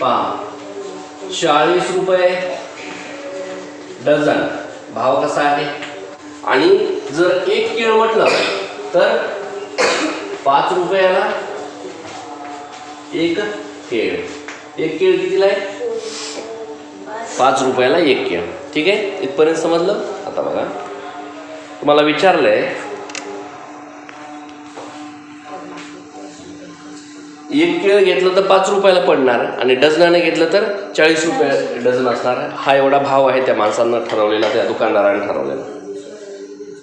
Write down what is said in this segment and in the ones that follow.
पहा. चाळीस रुपये डझन. भाव कसा आहे? आणि जर एक केळ म्हटलं तर पाच रुपयाला एक केळ एक केळ कितीला आहे? पाच रुपयाला एक केळ ठीक आहे? इथपर्यंत समजलं? आता बघा. तुम्हाला विचारलंय एक केळ घेतलं तर पाच रुपयाला पडणार आणि डझनाने घेतलं तर चाळीस रुपये डझन असणार. हा एवढा भाव आहे त्या माणसांना ठरवलेला त्या दुकानदाराने ठरवलेला.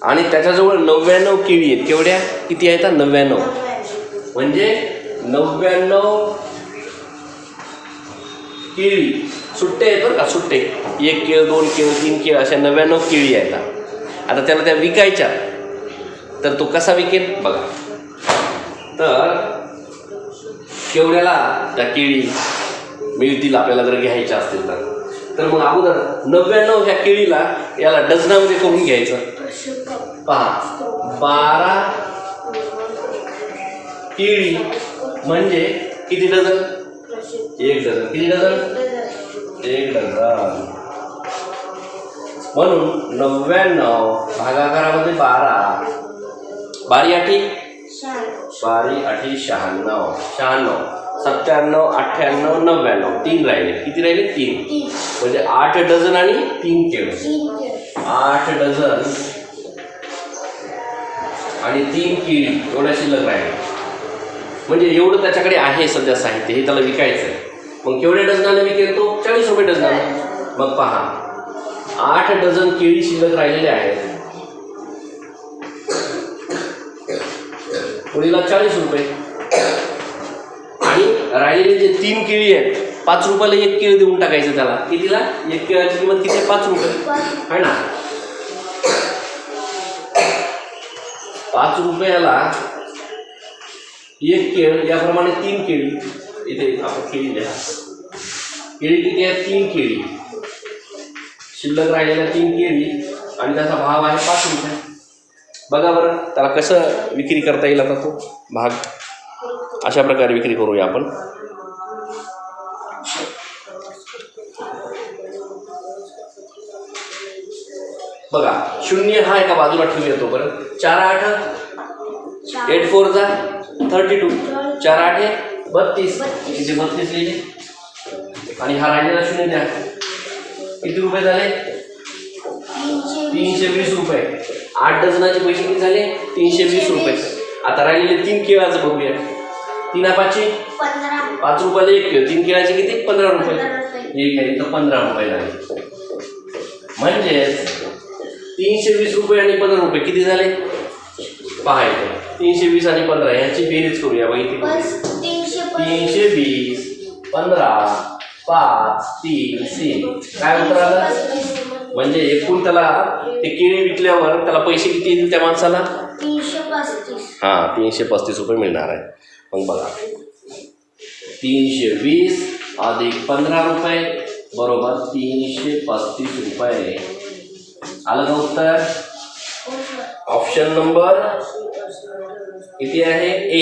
आणि त्याच्याजवळ नव्याण्णव केळी आहेत. केवढ्या? किती आहेत? नव्याण्णव. म्हणजे नव्याण्णव केळी. सुट्टे आहेत बरं का सुट्टे. एक केळ दोन केळ तीन केळ अशा नव्याण्णव केळी आहेत. आता त्याला त्या विकायच्या. तर तो कसा विकेल? बघा. तर केवढ्याला त्या केळी मिळतील आपल्याला जर घ्यायच्या असतील तर. तर मग अगोदर नव्याण्णव ह्या केळीला याला डझनामध्ये करून घ्यायचं. पहा बारा केळी म्हणजे किती डझन? एक डझन. किती डझन? एक डझन. म्हणून नव्याण्णव भागाकारामध्ये बारा. बारी आठी? बारी आठी शहाण्णव. शहाण्णव. सत्त्याण्णव अठ्ठ्याण्णव नव्याण्णव. तीन राहिले. किती राहिले? तीन. म्हणजे आठ डझन आणि तीन केळ. आठ डझन आणि तीन केळी. एवढ्या शिल्लक राहिले. म्हणजे एवढं त्याच्याकडे आहे सध्या साहित्य. हे त्याला विकायचं आहे मग केवढ्या डझनाने विकेल तो? चाळीस रुपये डझनाने. मग पहा. आठ डझन केळी शिल्लक राहिलेले आहेत. कोणीला चाळीस रुपये. आणि राहिलेले जे तीन केळी आहेत पाच रुपयाला एक केळी देऊन टाकायचं त्याला. कितीला? एक केळाची किंमत किती आहे? पाच रुपये. आहे ना? पाच रुपयाला एक केळ याप्रमाणे तीन केळी इथे आपण केळी द्या केळी किती आहेत? तीन केळी. शिल्लक राहिलेल्या तीन केळी आणि त्याचा भाव आहे पाच रुपये. बघा बरं त्याला कसं विक्री करता येईल आता तो? भाग. अशा प्रकारे विक्री करूया आपण. बघा शून्य हा एका बाजूला ठेवूया तो बरं. चार आठ एट फोर जा थर्टी टू चार. आठ आहे बत्तीस. किती बत्तीस लिहिले. आणि हा राहिलेला शून्य द्या. किती रुपये झाले? तीनशे वीस रुपये. आठ डझनाचे पैसे किती झाले? तीनशे वीस रुपये. आता राहिलेले तीन केळाचं बघूया तीन पाचशे? पाच रुपयाला एक केळ. तीन केळाचे किती? पंधरा रुपये. एक आहे तर पंधरा रुपये झाले. म्हणजेच तीनशे वीस रुपये आणि पंधरा रुपये किती झाले? पहायचे. तीनशे वीस आणि पंधरा यांची बेरीज करूया इथे. तीनशे वीस पंधरा पाच तीन तीन. काय उत्तर आलं म्हणजे एकूण त्याला ते केळी विकल्यावर त्याला पैसे किती येतील त्या माणसाला? हां तीनशे पस्तीस रुपये मिळणार आहे. मग बघा. तीनशे वीस अधिक पंधरा रुपये बरोबर तीनशे पस्तीस रुपये. आलं का उत्तर? ऑप्शन नंबर किती आहे? ए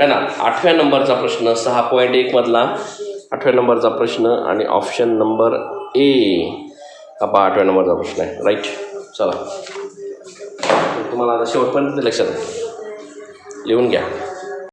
है ना? आठव्या नंबरचा प्रश्न सहा पॉईंट एक मधला. आठव्या नंबरचा प्रश्न आणि ऑप्शन नंबर ए. हा पहा आठव्या नंबरचा प्रश्न आहे. राईट चला. तुम्हाला आता शेवटपर्यंत लक्षात लिहून घ्या.